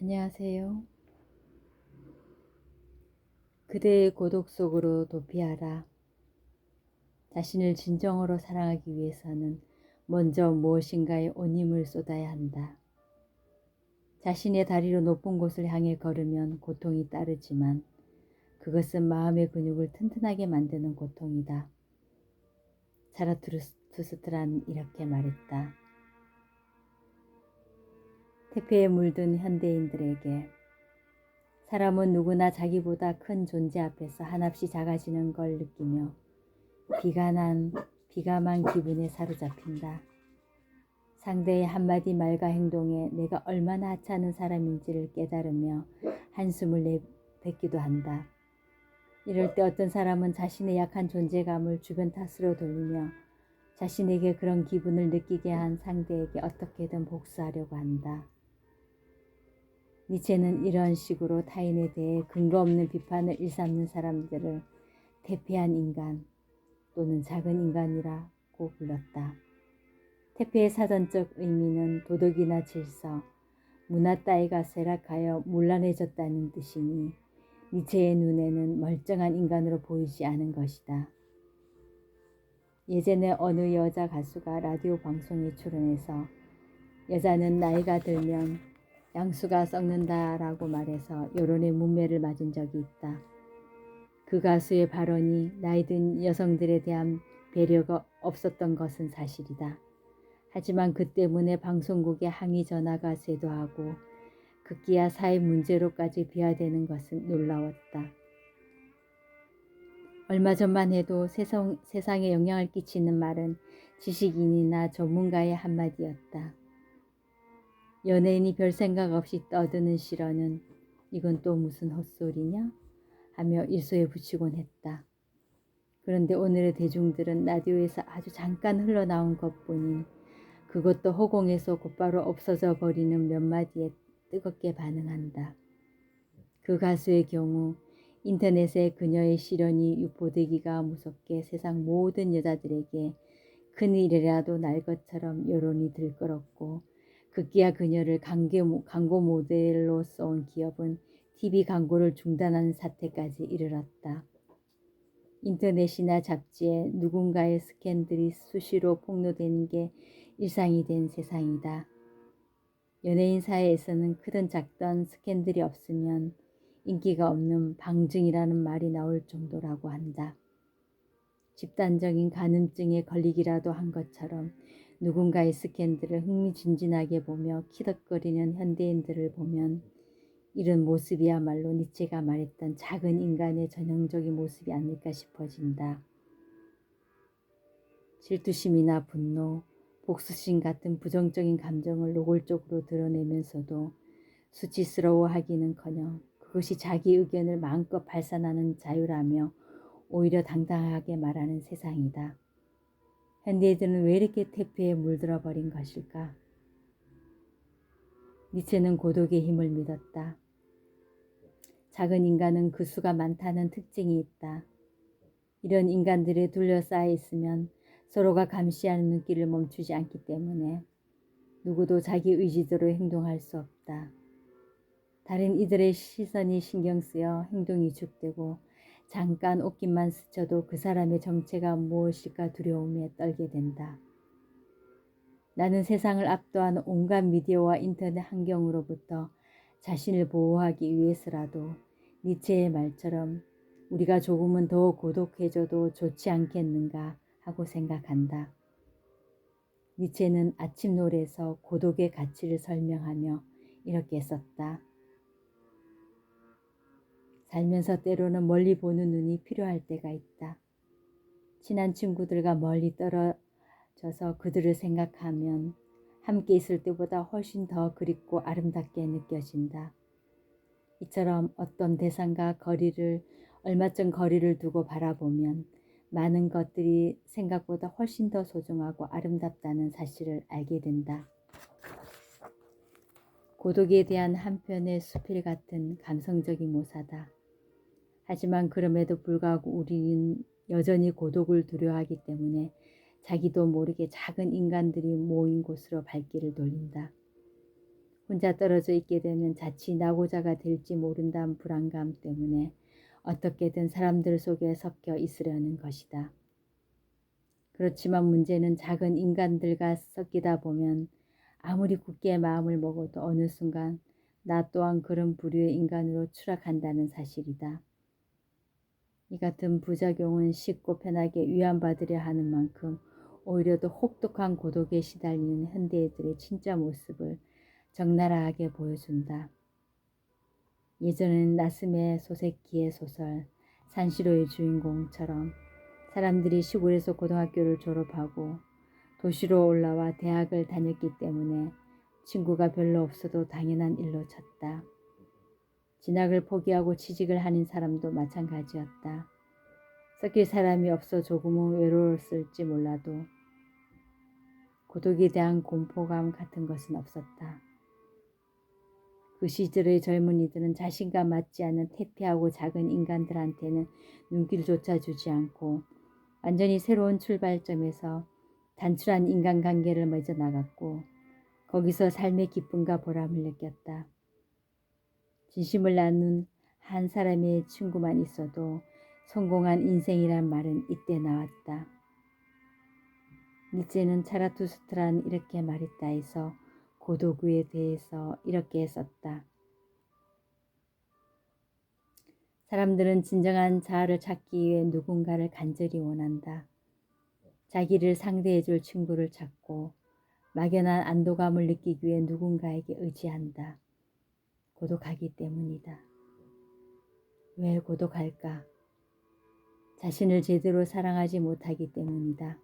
안녕하세요. 그대의 고독 속으로 도피하라. 자신을 진정으로 사랑하기 위해서는 먼저 무엇인가에 온 힘을 쏟아야 한다. 자신의 다리로 높은 곳을 향해 걸으면 고통이 따르지만 그것은 마음의 근육을 튼튼하게 만드는 고통이다. 자라투스트란 이렇게 말했다. 태폐에 물든 현대인들에게 사람은 누구나 자기보다 큰 존재 앞에서 한없이 작아지는 걸 느끼며 비관한 비감한 기분에 사로잡힌다. 상대의 한마디 말과 행동에 내가 얼마나 하찮은 사람인지를 깨달으며 한숨을 내뱉기도 한다. 이럴 때 어떤 사람은 자신의 약한 존재감을 주변 탓으로 돌리며 자신에게 그런 기분을 느끼게 한 상대에게 어떻게든 복수하려고 한다. 니체는 이런 식으로 타인에 대해 근거 없는 비판을 일삼는 사람들을 태폐한 인간 또는 작은 인간이라고 불렀다. 태폐의 사전적 의미는 도덕이나 질서, 문화 따위가 쇠락하여 문란해졌다는 뜻이니 니체의 눈에는 멀쩡한 인간으로 보이지 않은 것이다. 예전에 어느 여자 가수가 라디오 방송에 출연해서 여자는 나이가 들면 양수가 썩는다라고 말해서 여론의 문매를 맞은 적이 있다. 그 가수의 발언이 나이든 여성들에 대한 배려가 없었던 것은 사실이다. 하지만 그 때문에 방송국에 항의 전화가 쇄도하고 급기야 사회 문제로까지 비화되는 것은 놀라웠다. 얼마 전만 해도 세상, 세상에 영향을 끼치는 말은 지식인이나 전문가의 한마디였다. 연예인이 별 생각 없이 떠드는 실언은 이건 또 무슨 헛소리냐? 하며 일소에 붙이곤 했다. 그런데 오늘의 대중들은 라디오에서 아주 잠깐 흘러나온 것뿐인 그것도 허공에서 곧바로 없어져 버리는 몇 마디에 뜨겁게 반응한다. 그 가수의 경우 인터넷에 그녀의 실현이 유포되기가 무섭게 세상 모든 여자들에게 큰일이라도 날 것처럼 여론이 들끓었고 급기야 그녀를 강교, 광고 모델로 써온 기업은 TV 광고를 중단하는 사태까지 이르렀다. 인터넷이나 잡지에 누군가의 스캔들이 수시로 폭로되는 게 일상이 된 세상이다. 연예인 사회에서는 크든 작던 스캔들이 없으면 인기가 없는 방증이라는 말이 나올 정도라고 한다. 집단적인 간음증에 걸리기라도 한 것처럼 누군가의 스캔들을 흥미진진하게 보며 키득거리는 현대인들을 보면 이런 모습이야말로 니체가 말했던 작은 인간의 전형적인 모습이 아닐까 싶어진다. 질투심이나 분노, 복수심 같은 부정적인 감정을 노골적으로 드러내면서도 수치스러워하기는커녕 그것이 자기 의견을 마음껏 발산하는 자유라며 오히려 당당하게 말하는 세상이다. 현대인들은 왜 이렇게 태폐에 물들어 버린 것일까? 니체는 고독의 힘을 믿었다. 작은 인간은 그 수가 많다는 특징이 있다. 이런 인간들에 둘러싸여 있으면 서로가 감시하는 눈길을 멈추지 않기 때문에 누구도 자기 의지대로 행동할 수 없다. 다른 이들의 시선이 신경 쓰여 행동이 죽되고 잠깐 옷깃만 스쳐도 그 사람의 정체가 무엇일까 두려움에 떨게 된다. 나는 세상을 압도하는 온갖 미디어와 인터넷 환경으로부터 자신을 보호하기 위해서라도 니체의 말처럼 우리가 조금은 더 고독해져도 좋지 않겠는가 하고 생각한다. 니체는 아침 노래에서 고독의 가치를 설명하며 이렇게 썼다. 살면서 때로는 멀리 보는 눈이 필요할 때가 있다. 친한 친구들과 멀리 떨어져서 그들을 생각하면 함께 있을 때보다 훨씬 더 그립고 아름답게 느껴진다. 이처럼 어떤 대상과 거리를 얼마쯤 거리를 두고 바라보면 많은 것들이 생각보다 훨씬 더 소중하고 아름답다는 사실을 알게 된다. 고독에 대한 한편의 수필 같은 감성적인 모사다. 하지만 그럼에도 불구하고 우리는 여전히 고독을 두려워하기 때문에 자기도 모르게 작은 인간들이 모인 곳으로 발길을 돌린다. 혼자 떨어져 있게 되면 자칫 나고자가 될지 모른다는 불안감 때문에 어떻게든 사람들 속에 섞여 있으려는 것이다. 그렇지만 문제는 작은 인간들과 섞이다 보면 아무리 굳게 마음을 먹어도 어느 순간 나 또한 그런 부류의 인간으로 추락한다는 사실이다. 이 같은 부작용은 쉽고 편하게 위안받으려 하는 만큼 오히려 더 혹독한 고독에 시달리는 현대인들의 진짜 모습을 적나라하게 보여준다. 예전엔 나스메 소세키의 소설 산시로의 주인공처럼 사람들이 시골에서 고등학교를 졸업하고 도시로 올라와 대학을 다녔기 때문에 친구가 별로 없어도 당연한 일로 쳤다. 진학을 포기하고 취직을 하는 사람도 마찬가지였다. 섞일 사람이 없어 조금은 외로웠을지 몰라도 고독에 대한 공포감 같은 것은 없었다. 그 시절의 젊은이들은 자신과 맞지 않는 태폐하고 작은 인간들한테는 눈길조차 주지 않고 완전히 새로운 출발점에서 단출한 인간관계를 맺어 나갔고 거기서 삶의 기쁨과 보람을 느꼈다. 진심을 나눈 한 사람의 친구만 있어도 성공한 인생이란 말은 이때 나왔다. 니체는 차라투스트라는 이렇게 말했다 해서 고도구에 대해서 이렇게 썼다. 사람들은 진정한 자아를 찾기 위해 누군가를 간절히 원한다. 자기를 상대해 줄 친구를 찾고 막연한 안도감을 느끼기 위해 누군가에게 의지한다. 고독하기 때문이다. 왜 고독할까? 자신을 제대로 사랑하지 못하기 때문이다.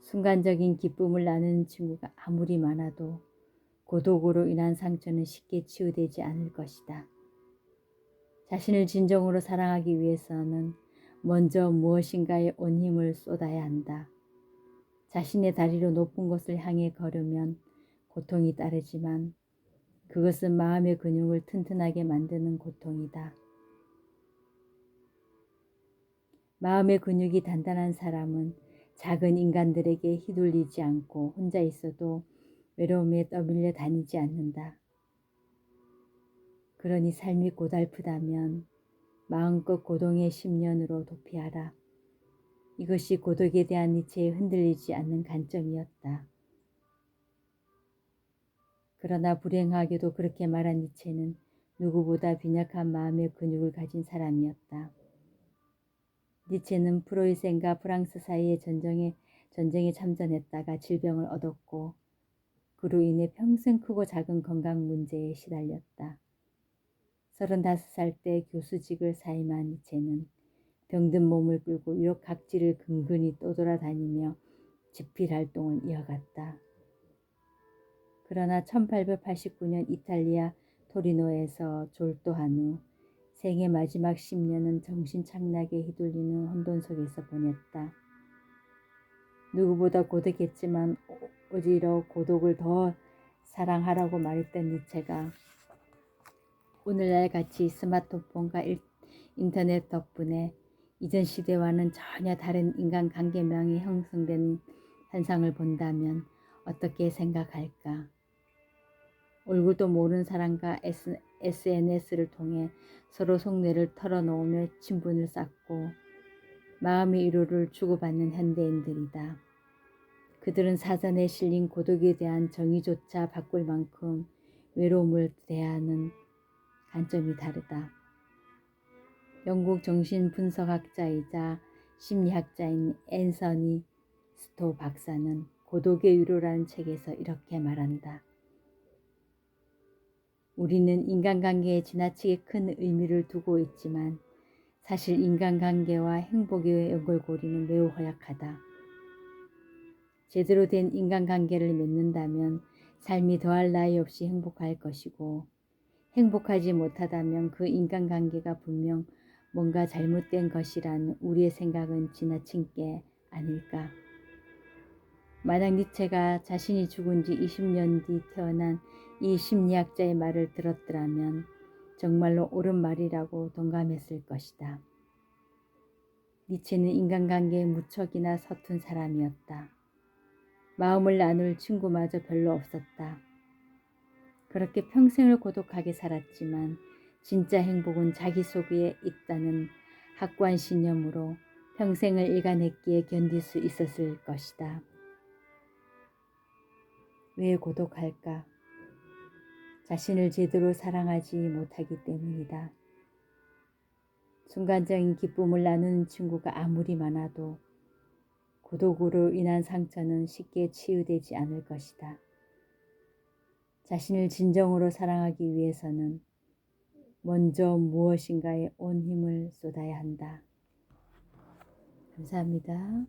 순간적인 기쁨을 나누는 친구가 아무리 많아도 고독으로 인한 상처는 쉽게 치유되지 않을 것이다. 자신을 진정으로 사랑하기 위해서는 먼저 무엇인가에 온 힘을 쏟아야 한다. 자신의 다리로 높은 곳을 향해 걸으면 고통이 따르지만 그것은 마음의 근육을 튼튼하게 만드는 고통이다. 마음의 근육이 단단한 사람은 작은 인간들에게 휘둘리지 않고 혼자 있어도 외로움에 떠밀려 다니지 않는다. 그러니 삶이 고달프다면 마음껏 고동의 십년으로 도피하라. 이것이 고독에 대한 니체에 흔들리지 않는 관점이었다. 그러나 불행하게도 그렇게 말한 니체는 누구보다 빈약한 마음의 근육을 가진 사람이었다. 니체는 프로이센과 프랑스 사이의 전쟁에, 전쟁에 참전했다가 질병을 얻었고 그로 인해 평생 크고 작은 건강 문제에 시달렸다. 35살 때 교수직을 사임한 니체는 병든 몸을 끌고 유럽 각지를 근근히 떠돌아다니며 집필 활동을 이어갔다. 그러나 1889년 이탈리아 토리노에서 졸도한 후 생의 마지막 10년은 정신 착락에 휘둘리는 혼돈 속에서 보냈다. 누구보다 고독했지만 오히려 고독을 더 사랑하라고 말했던 니체가 오늘날 같이 스마트폰과 인터넷 덕분에 이전 시대와는 전혀 다른 인간관계망이 형성되는 현상을 본다면 어떻게 생각할까? 얼굴도 모르는 사람과 SNS를 통해 서로 속내를 털어놓으며 친분을 쌓고 마음의 위로를 주고받는 현대인들이다. 그들은 사전에 실린 고독에 대한 정의조차 바꿀 만큼 외로움을 대하는 관점이 다르다. 영국 정신분석학자이자 심리학자인 앤서니 스토 박사는 고독의 위로라는 책에서 이렇게 말한다. 우리는 인간관계에 지나치게 큰 의미를 두고 있지만 사실 인간관계와 행복의 연결고리는 매우 허약하다. 제대로 된 인간관계를 맺는다면 삶이 더할 나위 없이 행복할 것이고 행복하지 못하다면 그 인간관계가 분명 뭔가 잘못된 것이라는 우리의 생각은 지나친 게 아닐까. 만약 니체가 자신이 죽은 지 20년 뒤 태어난 이 심리학자의 말을 들었더라면 정말로 옳은 말이라고 동감했을 것이다. 니체는 인간관계에 무척이나 서툰 사람이었다. 마음을 나눌 친구마저 별로 없었다. 그렇게 평생을 고독하게 살았지만 진짜 행복은 자기 속에 있다는 확고한 신념으로 평생을 일관했기에 견딜 수 있었을 것이다. 왜 고독할까? 자신을 제대로 사랑하지 못하기 때문이다. 순간적인 기쁨을 나누는 친구가 아무리 많아도 고독으로 인한 상처는 쉽게 치유되지 않을 것이다. 자신을 진정으로 사랑하기 위해서는 먼저 무엇인가에 온 힘을 쏟아야 한다. 감사합니다.